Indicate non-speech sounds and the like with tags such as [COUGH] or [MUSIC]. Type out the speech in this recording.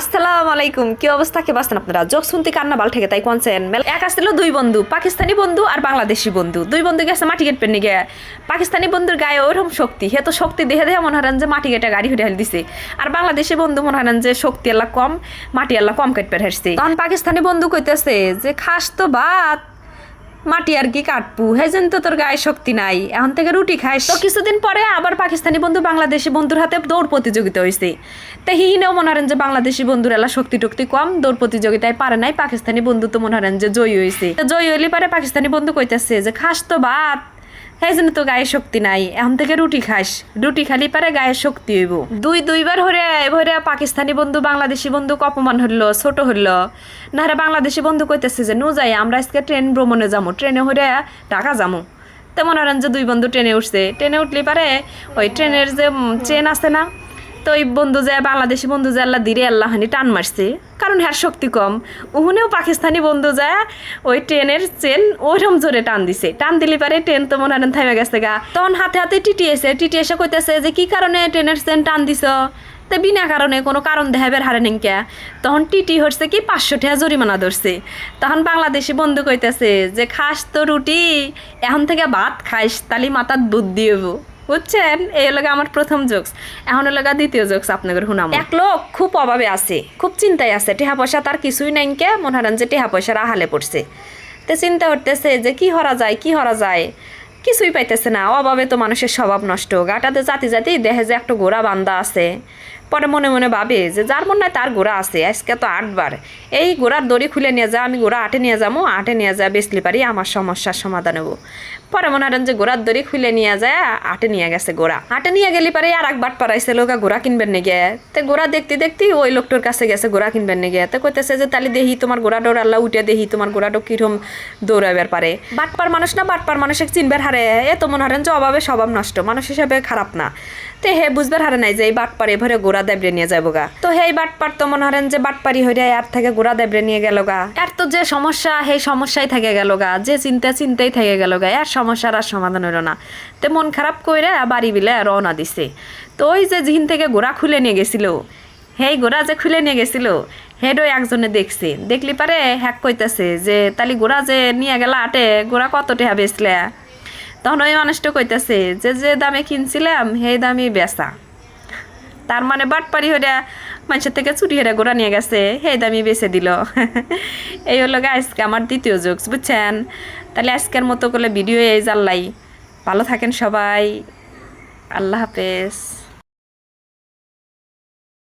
আসসালামু আলাইকুম, কি অবস্থা? কে বাসতেন আপনারা? জোক শুনতে কান্না বাল ঠেকে, তাই কোনছেন মেল এক আসছিল দুই বন্ধু, পাকিস্তানি বন্ধু আর বাংলাদেশি বন্ধু। দুই বন্ধু গেছে মাটি গেট পেন গিয়ে। পাকিস্তানি বন্ধুর গায়ে ওরকম শক্তি। হে তো শক্তি, দেহে দেহে মনে হারেন যে মাটি গেটে গাড়ি হয়ে হেল দিছে। আর বাংলাদেশি বন্ধু মনে হারেন যে শক্তি আল্লাহ কম, মাটি আল্লাহ কম কেট পের হাসছে। তখন পাকিস্তানি বন্ধু কইতেছে যে, খাস তো ভাত মাটি আর কি কাটপু হেজেন তো তোর গায়ে শক্তি নাই। এখন থেকে রুটি খাইস। তো কিছুদিন পরে আবার পাকিস্তানি বন্ধু বাংলাদেশি বন্ধুর হাতে দৌড় প্রতিযোগিতা হয়েছে তা হিহিনেও মনে হরেন যে বাংলাদেশি বন্ধুর এলা শক্তি টক্তি কম, দৌড় প্রতিযোগিতায় পারে নাই, পাকিস্তানি বন্ধু তো মনে হরেন যে জয়ী হয়েছে জয়ী হইলে পারে পাকিস্তানি বন্ধু কইতেছে যে, খাস তো ভাত সেই জন্য তো গায়ে শক্তি নাই। এখন থেকে রুটি খাস। রুটি খালি পারে গায়ে শক্তি হইব। দুই দুইবার হরে ভরে পাকিস্তানি বন্ধু, বাংলাদেশি বন্ধু অপমান হইল, ছোট হইল। না হলে বাংলাদেশি বন্ধু কইতেছে যে, নু যাই, আমরা আজকে ট্রেন ভ্রমণে যাব ট্রেনে হরে ঢাকা যাব তেমন হরেন যে দুই বন্ধু ট্রেনে উঠছে। ট্রেনে উঠলে পারে ওই ট্রেনের যে চেন আছে না তো ওই বন্ধু যে বাংলাদেশি বন্ধু যে আল্লাহ দিরে আল্লাহ হানি টান মারছে। কারণ হ্যার শক্তি কম। উহুনেও পাকিস্তানি বন্ধু যায়, ওই ট্রেনের চেন ওইরকম জোরে টান দিছে। টান দিলে পারে ট্রেন তো মনে হয় থেমে গেছে গা। তখন হাতে হাতে টিটি এসে টিটি এসে কইতেছে যে, কি কারণে ট্রেনের চেন টান দিছ? তো বিনা কারণে কোনো কারণ দেখাবের হারে নিংকে তখন টিটি হচ্ছে কি, পাঁচশো টাকা জরিমানা ধরছে। তখন বাংলাদেশি বন্ধু কইতেছে যে, খাস তো রুটি, এখন থেকে ভাত খাইস, তালি মাথার দুধ দিয়েব বুঝছেন? এই হলো আমার প্রথম জোকস এখন হলো দ্বিতীয় জোকস আপনাদের শুনাম এক লোক খুব অভাবে আছে, খুব চিন্তায় আছে। টেহা পয়সা তার কিছুই নাই কে, মনে হারেন যে টেহা পয়সার আহালে পড়ছে। তো চিন্তা করতেছে যে কি হরা যায়, কি হরা যায়? কিছুই পাইতেছে না। অভাবে তো মানুষের স্বভাব নষ্ট। গাটাতে জাতি জাতি দেখে যে একটা গোড়া বান্দা আছে। পরে মনে মনে ভাবে যে যার মনে তার গোড়া আছে, আজকে তো আটবার। এই গোড়ার দড়ি খুলে নিয়ে যা, আমি গোড়া আটে নিয়ে যাব, আটে নিয়ে যা, বেচলি পারি, আমার সমস্যার সমাধান হব। পরে মনে হয় যে গোড়ার দড়ি খুলে নিয়ে যায়, আটে নিয়ে গেছে গোড়া আটে নিয়ে গেলি পারে, আর একবার পারাইছে লোকা গোড়া কিনবেন নে গে। তে গোড়া দেখতে দেখতে ওই লোকটার কাছে গেছে গোড়া কিনবেন নে গে। তো কইতেছে যে, তাহলে দেহি তোমার গোড়া ডোর, আল্লাহ উঠে দেহি তোমার গোড়াটা কিরম দৌড়াবার পারে। বাটপার মানুষ না, বাটপার মানুষের চিনবার হারে, এ তো মনে হারেন যে অভাবে স্বভাব নষ্ট, মানুষ হিসাবে খারাপ না। তে হে বুঝবার হারে নাই যে এই বাটপার এভাবে গোড়া দেবরে নিয়ে যাব গা। তো হেই বাটপার তো মনে হারেন যে বাটপারি হইরে আর থেকে গোড়া দেবরে নিয়ে গেল গা। আর তো যে সমস্যা সেই সমস্যাই থেকে গেল গা। যে চিন্তা, চিন্তাই থেকে গেল গা। আর সমস্যার আর সমাধান হইল না। তে মন খারাপ কইরে বাড়ি বিলে রওনা দিছে। তো ওই যে জিহিন থেকে গোড়া খুলে নিয়ে গেছিল। হেই গোড়া যে খুলে নিয়ে গেছিল, হেডও একজনে দেখছে। দেখলি পারে হ্যাক কইতেছে যে, তালি গোড়া যে নিয়ে গেল আটে, গোড়া কত টেহা বেচলে? তখন ওই মানুষটা কইতেছে, যে যে দামে কিনছিলাম সেই দামই বেচা। তার মানে বাটপারি হইয়া মানুষের থেকে চুরি হেরা গোড়া নিয়ে গেছে। সেই দামি বেছে দিল। [LAUGHS] এই হলো আজকে আমার দ্বিতীয় জোকস বুঝছেন? তাহলে আজকের মতো করলে ভিডিও এই জানলাই ভালো থাকেন সবাই। আল্লাহ হাফেজ।